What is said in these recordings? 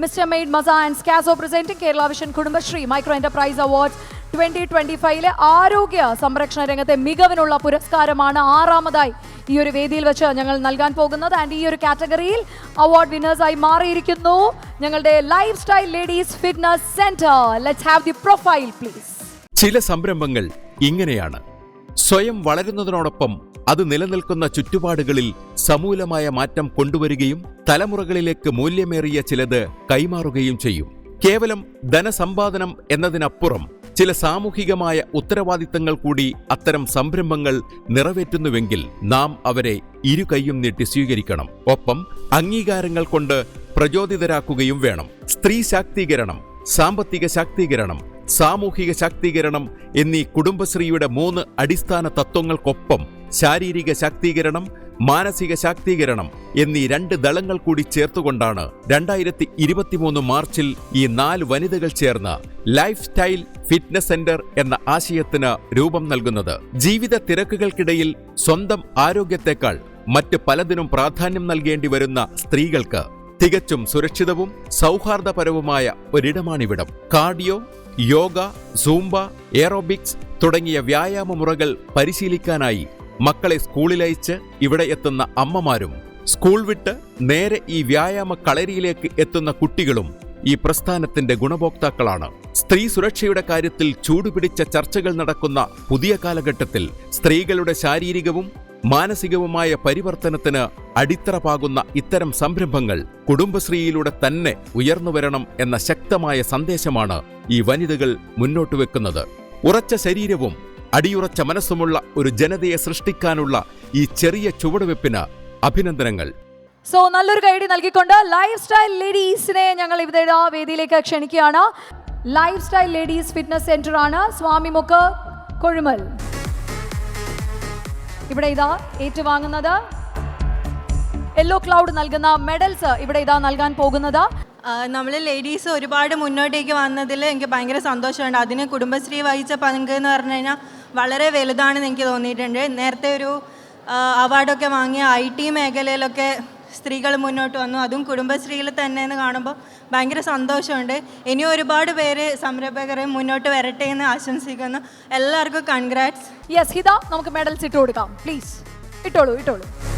Mr. മെയ്ഡ് മസ and സ്കാസോ presenting Kerala Vision Kudumbashree micro enterprise awards twenty twenty ഫൈവിലെ ആരോഗ്യ സംരക്ഷണ രംഗത്തെ മികവിനുള്ള പുരസ്കാരമാണ് ആറാമതായി ഈ ഒരു വേദിയിൽ വെച്ച് ഞങ്ങൾ നൽകാൻ പോകുന്നത്. ആൻഡ് ഈ ഒരു കാറ്റഗറിയിൽ അവാർഡ് വിന്നേഴ്സായി മാറിയിരിക്കുന്നു. ഞങ്ങളുടെ lifestyle ladies fitness centre let's have the profile please ചില സംരംഭങ്ങൾ ഇങ്ങനെയാണ്. സ്വയം വളരുന്നതിനോടൊപ്പം അത് നിലനിൽക്കുന്ന ചുറ്റുപാടുകളിൽ സമൂലമായ മാറ്റം കൊണ്ടുവരികയും തലമുറകളിലേക്ക് മൂല്യമേറിയ ചിലത് കൈമാറുകയും ചെയ്യും. കേവലം ധനസമ്പാദനം എന്നതിനപ്പുറം ചില സാമൂഹികമായ ഉത്തരവാദിത്തങ്ങൾ കൂടി അത്തരം സംരംഭങ്ങൾ നിറവേറ്റുന്നുവെങ്കിൽ നാം അവരെ ഇരു കൈയും നീട്ടി സ്വീകരിക്കണം. ഒപ്പം അംഗീകാരങ്ങൾ കൊണ്ട് പ്രചോദിതരാക്കുകയും വേണം. സ്ത്രീ ശാക്തീകരണം സാമ്പത്തിക ശാക്തീകരണം സാമൂഹിക ശാക്തീകരണം എന്നീ കുടുംബശ്രീയുടെ മൂന്ന് അടിസ്ഥാന തത്വങ്ങൾക്കൊപ്പം ശാരീരിക ശാക്തീകരണം മാനസിക ശാക്തീകരണം എന്നീ രണ്ട് ദളങ്ങൾ കൂടി ചേർത്തുകൊണ്ടാണ് രണ്ടായിരത്തി ഇരുപത്തിമൂന്ന് മാർച്ചിൽ ഈ നാല് വനിതകൾ ചേർന്ന് ലൈഫ് സ്റ്റൈൽ ഫിറ്റ്നസ് സെന്റർ എന്ന ആശയത്തിന് രൂപം നൽകുന്നത്. ജീവിത തിരക്കുകൾക്കിടയിൽ സ്വന്തം ആരോഗ്യത്തെക്കാൾ മറ്റ് പലതിനും പ്രാധാന്യം നൽകേണ്ടി വരുന്ന സ്ത്രീകൾക്ക് തികച്ചും സുരക്ഷിതവും സൗഹാർദ്ദപരവുമായ ഒരിടമാണിവിടം. കാർഡിയോ യോഗ സൂംബ എയറോബിക്സ് തുടങ്ങിയ വ്യായാമ മുറകൾ പരിശീലിക്കാനായി മക്കളെ സ്കൂളിലയച്ച് ഇവിടെ എത്തുന്ന അമ്മമാരും സ്കൂൾ വിട്ട് നേരെ ഈ വ്യായാമ കളരിയിലേക്ക് എത്തുന്ന കുട്ടികളും ഈ പ്രസ്ഥാനത്തിന്റെ ഗുണഭോക്താക്കളാണ്. സ്ത്രീ സുരക്ഷയുടെ കാര്യത്തിൽ ചൂടുപിടിച്ച ചർച്ചകൾ നടക്കുന്ന പുതിയ കാലഘട്ടത്തിൽ സ്ത്രീകളുടെ ശാരീരികവും മാനസികവുമായ പരിവർത്തനത്തിന് അടിത്തറ പാകുന്ന ഇത്തരം സംരംഭങ്ങൾ കുടുംബശ്രീയിലൂടെ തന്നെ ഉയർന്നുവരണം എന്ന ശക്തമായ സന്ദേശമാണ് ഈ വനിതകൾ മുന്നോട്ട് വെക്കുന്നത്. ഉറച്ച ശരീരവും അടിയുറച്ച മനസ്സുമുള്ള ഒരു ജനതയെ സൃഷ്ടിക്കാനുള്ള ഈ ചെറിയ ചുവടുവെപ്പിന് അഭിനന്ദനങ്ങൾ. സോ നല്ലൊരു കൈഡി നൽകിക്കൊണ്ട് ലൈഫ് സ്റ്റൈൽ ലേഡീസിനെ ഞങ്ങൾ ഇവിടെ വേദിയിലേക്ക് ക്ഷണിക്കുകയാണ്. Life style ladies fitness centre ആണ് സ്വാമിമുക്ക് കൊഴുമൽ. ഇവിടെ ഇതാ ഏറ്റുവാങ്ങുന്നത്. യെല്ലോ ക്ലൗഡ് നൽകുന്ന മെഡൽസ് ഇവിടെ ഇതാ നൽകാൻ പോകുന്നത്. നമ്മൾ ലേഡീസ് ഒരുപാട് മുന്നോട്ടേക്ക് വന്നതിൽ എനിക്ക് ഭയങ്കര സന്തോഷമുണ്ട്. അതിന് കുടുംബശ്രീ വഹിച്ച പങ്ക് എന്ന് പറഞ്ഞു കഴിഞ്ഞാൽ വളരെ വലുതാണെന്ന് എനിക്ക് തോന്നിയിട്ടുണ്ട്. നേരത്തെ ഒരു അവാർഡൊക്കെ വാങ്ങിയ ഐ ടി മേഖലയിലൊക്കെ സ്ത്രീകൾ മുന്നോട്ട് വന്നു. അതും കുടുംബശ്രീയിൽ തന്നെ എന്ന് കാണുമ്പോൾ ഭയങ്കര സന്തോഷമുണ്ട്. ഇനി ഒരുപാട് പേര് സംരംഭകരെ മുന്നോട്ട് വരട്ടെ എന്ന് ആശംസിക്കുന്നു. എല്ലാവർക്കും കൺഗ്രാറ്റ്സ് യെസ് ഹിത നമുക്ക് മെഡൽസ് ഇട്ട് കൊടുക്കാം. പ്ലീസ് ഇട്ടോളൂ ഇട്ടോളൂ.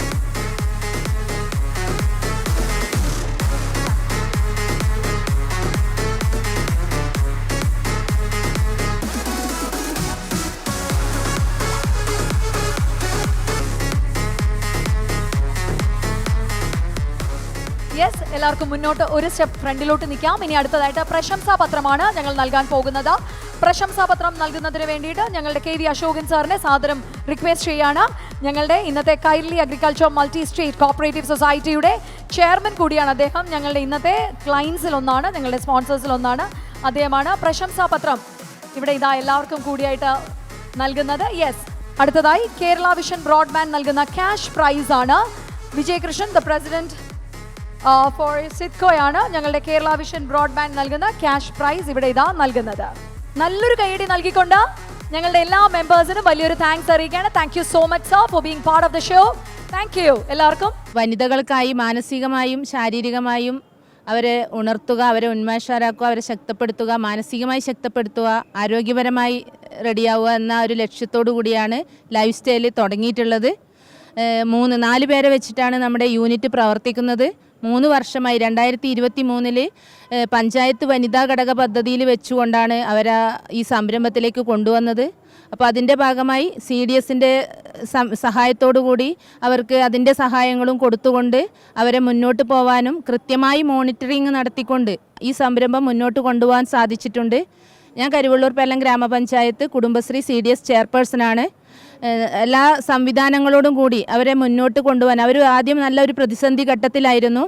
യെസ് എല്ലാവർക്കും മുന്നോട്ട് ഒരു സ്റ്റെപ്പ് ഫ്രണ്ടിലോട്ട് നിൽക്കാം. ഇനി അടുത്തതായിട്ട് പ്രശംസാ പത്രമാണ് ഞങ്ങൾ നൽകാൻ പോകുന്നത്. പ്രശംസാ പത്രം നൽകുന്നതിന് വേണ്ടിയിട്ട് ഞങ്ങളുടെ കെ വി അശോകൻ സാറിനെ സാദരം റിക്വസ്റ്റ് ചെയ്യാണ്. ഞങ്ങളുടെ ഇന്നത്തെ Kairali agriculture multi state cooperative സൊസൈറ്റിയുടെ ചെയർമാൻ കൂടിയാണ് അദ്ദേഹം. ഞങ്ങളുടെ ഇന്നത്തെ ക്ലയൻസിൽ ഒന്നാണ് ഞങ്ങളുടെ സ്പോൺസേഴ്സിൽ ഒന്നാണ് അദ്ദേഹമാണ് പ്രശംസാ പത്രം ഇവിടെ ഇതാ എല്ലാവർക്കും കൂടിയായിട്ട് നൽകുന്നത്. യെസ് അടുത്തതായി കേരള വിഷൻ ബ്രോഡ്ബാൻഡ് നൽകുന്ന ക്യാഷ് പ്രൈസ് ആണ്. വിജയകൃഷ്ണൻ ദ പ്രസിഡന്റ് ഫോർ സിത്കോയാണ് ഞങ്ങളുടെ കേരള വിഷൻ ബ്രോഡ്ബാൻഡ് നൽകുന്ന ക്യാഷ് പ്രൈസ് ഇവിടെ ഇതാ നൽകുന്നത്. നല്ലൊരു കൈയടി നൽകിക്കൊണ്ട് ഞങ്ങളുടെ എല്ലാ മെമ്പേഴ്സിനും വലിയൊരു താങ്ക്സ് അറിയിക്കുകയാണ്. Thank you so much sir for being part of the show thank you എല്ലാവർക്കും. വനിതകൾക്കായി മാനസികമായും ശാരീരികമായും അവരെ ഉണർത്തുക അവരെ ഉന്മേഷരാക്കുക അവരെ ശക്തപ്പെടുത്തുക മാനസികമായി ശക്തപ്പെടുത്തുക ആരോഗ്യപരമായി റെഡിയാവുക എന്ന ഒരു ലക്ഷ്യത്തോടു കൂടിയാണ് ലൈഫ് സ്റ്റൈൽ തുടങ്ങിയിട്ടുള്ളത് മൂന്ന് നാല് പേരെ വെച്ചിട്ടാണ് നമ്മുടെ യൂണിറ്റ് പ്രവർത്തിക്കുന്നത്. മൂന്ന് വർഷമായി രണ്ടായിരത്തി ഇരുപത്തി മൂന്നിൽ പഞ്ചായത്ത് വനിതാ ഘടക പദ്ധതിയിൽ വെച്ചുകൊണ്ടാണ് അവർ ഈ സംരംഭത്തിലേക്ക് കൊണ്ടുവന്നത്. അപ്പോൾ അതിന്റെ ഭാഗമായി സി ഡി എസിന്റെ സഹായത്തോടു കൂടി അവർക്ക് അതിന്റെ സഹായങ്ങളും കൊടുത്തുകൊണ്ട് അവരെ മുന്നോട്ട് പോവാനും കൃത്യമായി മോണിറ്ററിങ് നടത്തിക്കൊണ്ട് ഈ സംരംഭം മുന്നോട്ട് കൊണ്ടുപോകാൻ സാധിച്ചിട്ടുണ്ട്. ഞാൻ കരുവള്ളൂർ പേലം ഗ്രാമപഞ്ചായത്ത് കുടുംബശ്രീ സി ഡി എസ് ചെയർപേഴ്സണാണ്. എല്ലാ സംവിധാനങ്ങളോടും കൂടി അവരെ മുന്നോട്ട് കൊണ്ടുപോകാൻ. അവർ ആദ്യം നല്ലൊരു പ്രതിസന്ധി ഘട്ടത്തിലായിരുന്നു.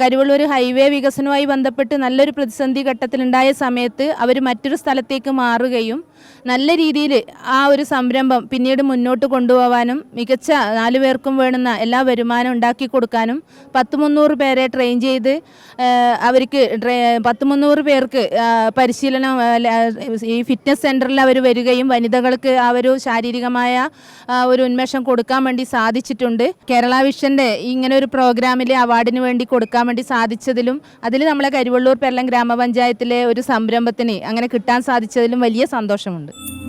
കരുവള്ളൂർ ഹൈവേ വികസനവുമായി ബന്ധപ്പെട്ട് നല്ലൊരു പ്രതിസന്ധി ഘട്ടത്തിലുണ്ടായ സമയത്ത് അവർ മറ്റൊരു സ്ഥലത്തേക്ക് മാറുകയും നല്ല രീതിയിൽ ആ ഒരു സംരംഭം പിന്നീട് മുന്നോട്ട് കൊണ്ടുപോകാനും മികച്ച നാലു പേർക്കും വേണ്ടുന്ന എല്ലാ വരുമാനം ഉണ്ടാക്കി കൊടുക്കാനും പത്ത് മുന്നൂറ് പേരെ ട്രെയിൻ ചെയ്ത് അവർക്ക് പത്ത് മുന്നൂറ് പേർക്ക് പരിശീലനം ഈ ഫിറ്റ്നസ് സെന്ററിൽ അവർ വരികയും വനിതകൾക്ക് ആ ഒരു ശാരീരിക ശാരീരികമായ ആ, ഒരു ഉന്മേഷം കൊടുക്കാൻ വേണ്ടി സാധിച്ചിട്ടുണ്ട്. കേരള വിഷന്റെ ഇങ്ങനെ ഒരു പ്രോഗ്രാമിൽ അവാർഡിന് വേണ്ടി കൊടുക്കാൻ വേണ്ടി സാധിച്ചതിലും അതിൽ നമ്മളെ കരുവള്ളൂർ പെരളം ഗ്രാമപഞ്ചായത്തിലെ ഒരു സംരംഭത്തിന് അങ്ങനെ കിട്ടാൻ സാധിച്ചതിലും വലിയ സന്തോഷമുണ്ട്.